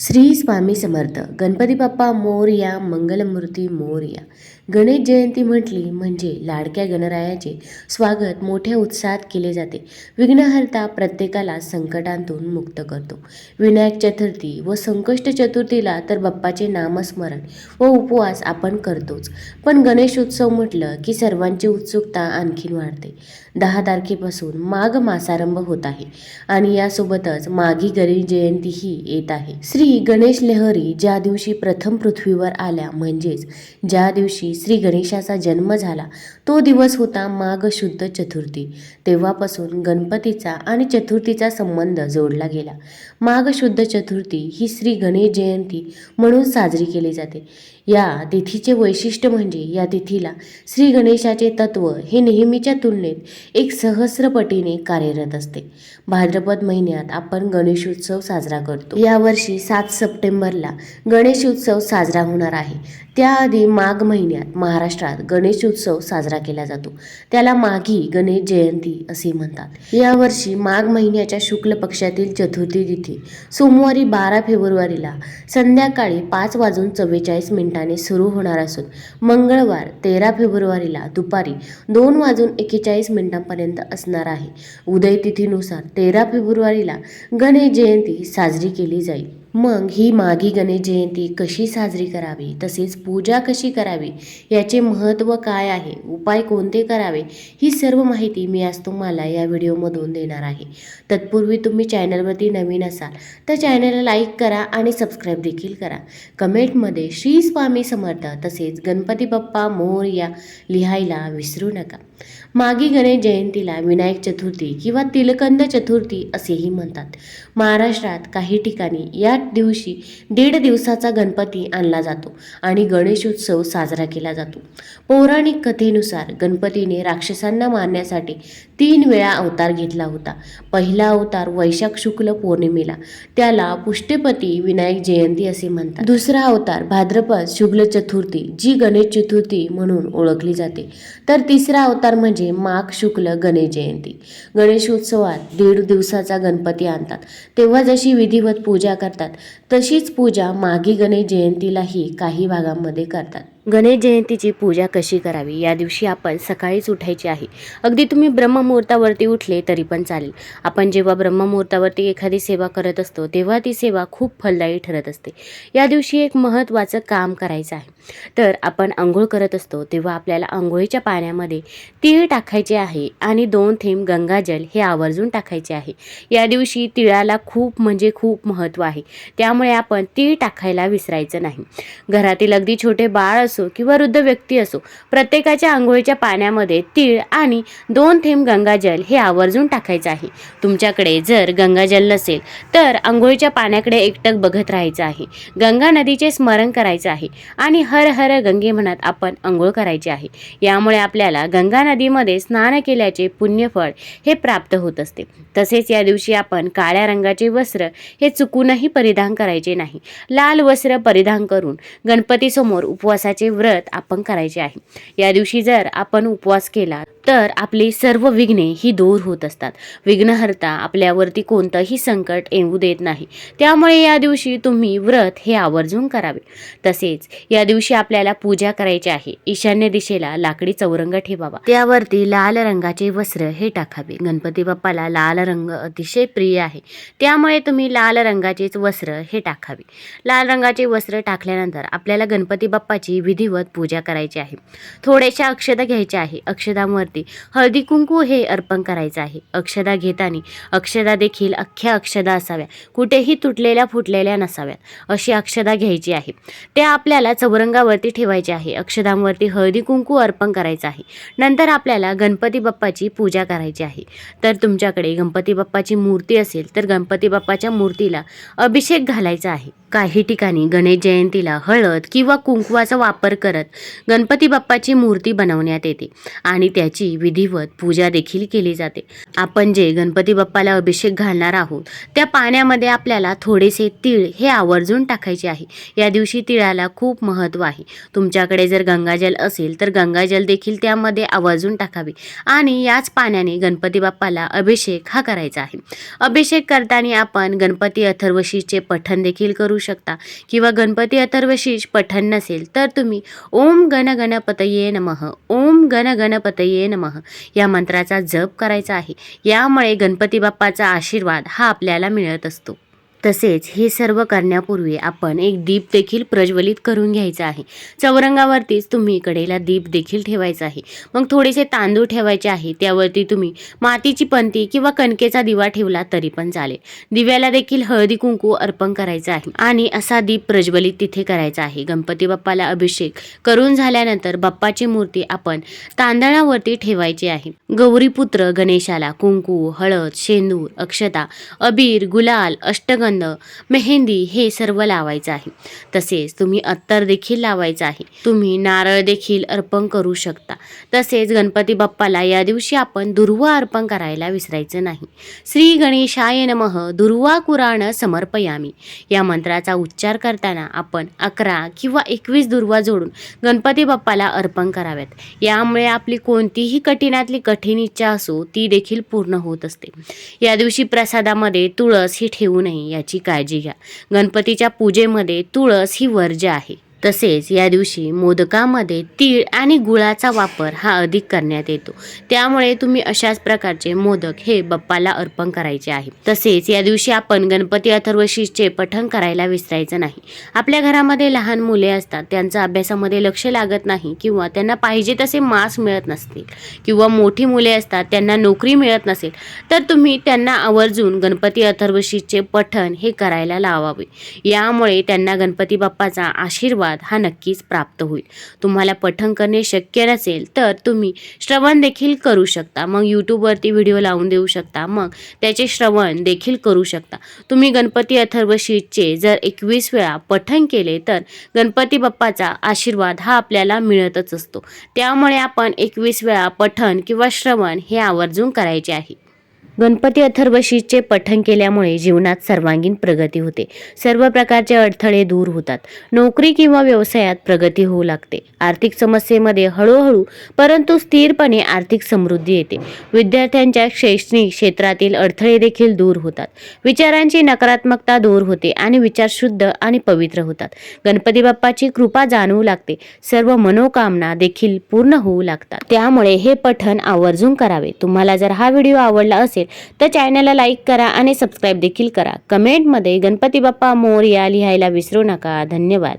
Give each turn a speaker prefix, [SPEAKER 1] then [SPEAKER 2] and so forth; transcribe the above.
[SPEAKER 1] श्री स्वामी समर्थ. गणपती बाप्पा मोरया मंगलमूर्ती मोरया. गणेश जयंती म्हटली म्हणजे लाडक्या गणरायाचे स्वागत मोठ्या उत्साहात केले जाते. विघ्नहर्ता प्रत्येकाला संकटांतून मुक्त करतो. विनायक चतुर्थी व संकष्ट चतुर्थीला तर बाप्पाचे नामस्मरण व उपवास आपण करतोच. पण गणेश उत्सव म्हटलं की सर्वांची उत्सुकता आणखीन वाढते. दहा तारखेपासून माघ मासारंभ होत आहे आणि यासोबतच माघी गणेश जयंतीही येत आहे. श्री गणेश लहरी ज्या दिवशी प्रथम पृथ्वीवर आल्या म्हणजेच ज्या दिवशी श्री गणेशाचा जन्म झाला. तो दिवस होता माघ शुद्ध चतुर्थी. तेव्हापासून गणपतीचा आणि चतुर्थीचा संबंध जोडला गेला. माघ शुद्ध चतुर्थी ही श्री गणेश जयंती म्हणून साजरी केली जाते. या तिथीचे वैशिष्ट्य म्हणजे या तिथीला श्री गणेशाचे तत्व हे नेहमीच्या तुलनेत एक सहस्रपटीने कार्यरत असते. भाद्रपद महिन्यात आपण गणेशोत्सव साजरा करतो. यावर्षी सात सप्टेंबरला गणेशोत्सव साजरा होणार आहे. त्याआधी माघ महिन्यात महाराष्ट्रात गणेश उत्सव साजरा केला जातो. त्याला माघी गणेश जयंती असे म्हणतात. यावर्षी माघ महिन्याच्या शुक्ल पक्षातील चतुर्थी तिथी सोमवारी बारा फेब्रुवारीला संध्याकाळी पाच वाजून चव्वेचाळीस मिनिटांनी सुरू होणार असून मंगळवार तेरा फेब्रुवारीला दुपारी दोन वाजून एकेचाळीस मिनिटांपर्यंत असणार आहे. उदय तिथीनुसार तेरा फेब्रुवारीला गणेश जयंती साजरी केली जाईल. मग ही माघी गणेश जयंती कशी साजरी करावी तसेच पूजा कशी करावी याचे महत्त्व काय आहे उपाय कोणते करावे ही सर्व माहिती मी आज तुम्हाला या व्हिडिओमधून देणार आहे. तत्पूर्वी तुम्ही चॅनलवरती नवीन असाल तर चॅनलला लाईक करा आणि सबस्क्राईब देखील करा. कमेंटमध्ये श्री स्वामी समर्थ तसेच गणपती बाप्पा मोरया लिहायला विसरू नका. मागी गणेश जयंतीला विनायक चतुर्थी किंवा तिलकंद चतुर्थी असेही म्हणतात. महाराष्ट्रात काही ठिकाणी या दिवशी दीड दिवसाचा गणपती आणला जातो आणि गणेश उत्सव साजरा केला जातो. पौराणिक कथेनुसार गणपतीने राक्षसांना मारण्यासाठी तीन वेळा अवतार घेतला होता. पहिला अवतार वैशाख शुक्ल पौर्णिमेला त्याला पुष्टपती विनायक जयंती असे म्हणतात. दुसरा अवतार भाद्रपद शुक्ल चतुर्थी जी गणेश चतुर्थी म्हणून ओळखली जाते. तर तिसरा अवतार म्हणजे माघ शुक्ल गणेश जयंती. गणेशोत्सवात दीड दिवसाचा गणपती आणतात. तेव्हा जशी विधिवत पूजा करतात तशीच पूजा माघी गणेश जयंतीलाही काही भागांमध्ये करतात. गणेश जयंतीची पूजा कशी करावी? या दिवशी आपण सकाळीच उठायचे आहे. अगदी तुम्ही ब्रह्ममुहूर्तावरती उठले तरी पण चालेल. आपण जेव्हा ब्रह्ममुहूर्तावरती एखादी सेवा करत असतो तेव्हा ती सेवा खूप फलदायी ठरत असते. या दिवशी एक महत्त्वाचं काम करायचं आहे. तर आपण आंघोळ करत असतो तेव्हा आपल्याला आंघोळीच्या पाण्यामध्ये तीळ टाकायचे आहे आणि दोन थेंब गंगाजल हे आवर्जून टाकायचे आहे. या दिवशी तिळाला खूप म्हणजे खूप महत्त्व आहे. त्यामुळे आपण तीळ टाकायला विसरायचं नाही. घरातील अगदी छोटे बाळ असो किंवा वृद्ध व्यक्ती असो प्रत्येकाच्या आंघोळीच्या पाण्यामध्ये तीळ आणि दोन थेंब गंगाजल हे आवर्जून टाकायचं आहे. तुमच्याकडे जर गंगाजल नसेल तर आंघोळीच्या पाण्याकडे एकटक बघत राहायचं आहे. गंगा नदीचे स्मरण करायचं आहे आणि हर हर गंगे म्हणत आपण आंघोळ करायची आहे. यामुळे आपल्याला गंगा नदीमध्ये स्नान केल्याचे पुण्यफळ हे प्राप्त होत असते. तसेच या दिवशी आपण काळ्या रंगाचे वस्त्र हे चुकूनही परिधान करायचे नाही. लाल वस्त्र परिधान करून गणपतीसमोर उपवासाचे व्रत आपण करायचे आहे. या दिवशी जर आपण उपवास केला तर आपली सर्व विघ्ने ही दूर होत असतात. विघ्नहर्ता आपल्यावरती कोणतंही संकट येऊ देत नाही. त्यामुळे या दिवशी तुम्ही व्रत हे आवर्जून करावे. तसेच या दिवशी आपल्याला पूजा करायची आहे. ईशान्य दिशेला लाकडी चौरंग ठेवावा. त्यावरती लाल रंगाचे वस्त्र हे टाकावे. गणपती बाप्पाला लाल रंग अतिशय प्रिय आहे. त्यामुळे तुम्ही लाल रंगाचेच वस्त्र हे टाकावे. लाल रंगाचे वस्त्र टाकल्यानंतर आपल्याला गणपती बाप्पाची विधिवत पूजा करायची आहे. थोड्याशा अक्षता घ्यायच्या आहे. अक्षदांवरती हळदी कुंकू हे अर्पण करायचं आहे. अक्षदा घेताना अक्षदा देखील अख्ख्या अक्षदा असाव्या कुठेही तुटलेल्या फुटलेल्या नसाव्यात. अशी अक्षदा घ्यायची आहे. त्या आपल्याला चौरंगावरती ठेवायची आहे. अक्षदांवरती हळदी कुंकू अर्पण करायचं आहे. नंतर आपल्याला गणपती बाप्पाची पूजा करायची आहे. तर तुमच्याकडे गणपती बाप्पाची मूर्ती असेल तर गणपती बाप्पाच्या मूर्तीला अभिषेक घालायचा आहे. काही ठिकाणी गणेश जयंतीला हळद किंवा कुंकवाचा वापर वापर करत गणपती बाप्पाची मूर्ती बनवण्यात येते आणि त्याची विधिवत पूजा देखील केली जाते. आपण जे गणपती बाप्पाला अभिषेक घालणार आहोत त्या पाण्यामध्ये आपल्याला थोडेसे तीळ हे आवर्जून टाकायचे आहे. या दिवशी तिळाला खूप महत्त्व आहे. तुमच्याकडे जर गंगाजल असेल तर गंगाजल देखील त्यामध्ये आवर्जून टाकावे आणि याच पाण्याने गणपती बाप्पाला अभिषेक हा करायचा आहे. अभिषेक करताना आपण गणपती अथर्वशीचे पठण देखील करू शकता. किंवा गणपती अथर्वशीष पठण नसेल तर तुम्ही ओम गण गणपतये नमः. ओम गण गणपतये नमः. या मंत्राचा जप करायचा आहे. यामुळे गणपती बाप्पाचा आशीर्वाद हा आपल्याला मिळत असतो. तसेच हे सर्व करण्यापूर्वी आपण एक दीप देखील प्रज्वलित करून घ्यायचा आहे. चौरंगावरतीच तुम्ही कडेला दीप देखील ठेवायचा आहे. मग थोडेसे तांदूळ ठेवायचे आहे त्यावरती तुम्ही मातीची पंती किंवा कणकेचा दिवा ठेवला तरी पण चालेल. दिव्याला देखील हळदी कुंकू अर्पण करायचं आहे आणि असा दीप प्रज्वलित तिथे करायचा आहे. गणपती बाप्पाला अभिषेक करून झाल्यानंतर बाप्पाची मूर्ती आपण तांदळावरती ठेवायची आहे. गौरीपुत्र गणेशाला कुंकू हळद शेंदूर अक्षता अबीर गुलाल अष्टगंध मेहंदी हे सर्व लावायचं आहे. तसेच तुम्ही अत्तर देखील लावायचं आहे. तुम्ही नारळ देखील अर्पण करू शकता. तसेच गणपती बाप्पाला या दिवशी आपण दुर्वा अर्पण करायला विसरायचं नाही. श्री गणेशाय नमः. दुर्वा कुराण समर्पयामी. या मंत्राचा उच्चार करताना आपण अकरा किंवा एकवीस दुर्वा जोडून गणपती बाप्पाला अर्पण कराव्यात. यामुळे आपली कोणतीही कठीणातली कठीण इच्छा असो ती देखील पूर्ण होत असते. या दिवशी प्रसादामध्ये तुळस ही ठेवू नये याची काळजी घ्या. गणपतीच्या पूजेमध्ये तुळस ही वर्ज्य आहे. तसेच या दिवशी मोदकामध्ये तीळ आणि गुळाचा वापर हा अधिक करण्यात येतो. त्यामुळे तुम्ही अशाच प्रकारचे मोदक हे बाप्पाला अर्पण करायचे आहे. तसेच या दिवशी आपण गणपती अथर्वशीचे पठण करायला विसरायचं नाही. आपल्या घरामध्ये लहान मुले असतात त्यांचा अभ्यासामध्ये लक्ष लागत नाही किंवा त्यांना पाहिजे तसे मार्क्स मिळत नसतील किंवा मोठी मुले असतात त्यांना नोकरी मिळत नसेल तर तुम्ही त्यांना आवर्जून गणपती अथर्वशीचे पठण हे करायला लावावे. यामुळे त्यांना गणपती बाप्पाचा आशीर्वाद हा नक्कीच प्राप्त होईल. तुम्हाला पठण करणे शक्य नसेल तर तुम्ही श्रवण देखील करू शकता. मग यूट्यूबवरती व्हिडिओ लावून देऊ शकता. मग त्याचे श्रवण देखील करू शकता. तुम्ही गणपती अथर्वशीचे जर एकवीस वेळा पठण केले तर गणपती बाप्पाचा आशीर्वाद हा आपल्याला मिळतच असतो. त्यामुळे आपण एकवीस वेळा पठण किंवा श्रवण हे आवर्जून करायचे आहे. गणपती अथर्वशीचे पठण केल्यामुळे जीवनात सर्वांगीण प्रगती होते. सर्व प्रकारचे अडथळे दूर होतात. नोकरी किंवा व्यवसायात प्रगती होऊ लागते. आर्थिक समस्येमध्ये हळूहळू परंतु स्थिरपणे आर्थिक समृद्धी येते. विद्यार्थ्यांच्या शैक्षणिक क्षेत्रातील अडथळे देखील दूर होतात. विचारांची नकारात्मकता दूर होते आणि विचार शुद्ध आणि पवित्र होतात. गणपती बाप्पाची कृपा जाणवू लागते. सर्व मनोकामना देखील पूर्ण होऊ लागतात. त्यामुळे हे पठण आवर्जून करावे. तुम्हाला जर हा व्हिडिओ आवडला असेल तर चॅनलला लाईक करा आणि सबस्क्राईब देखील करा. कमेंटमध्ये गणपती बाप्पा मोर या लिहायला विसरू नका. धन्यवाद.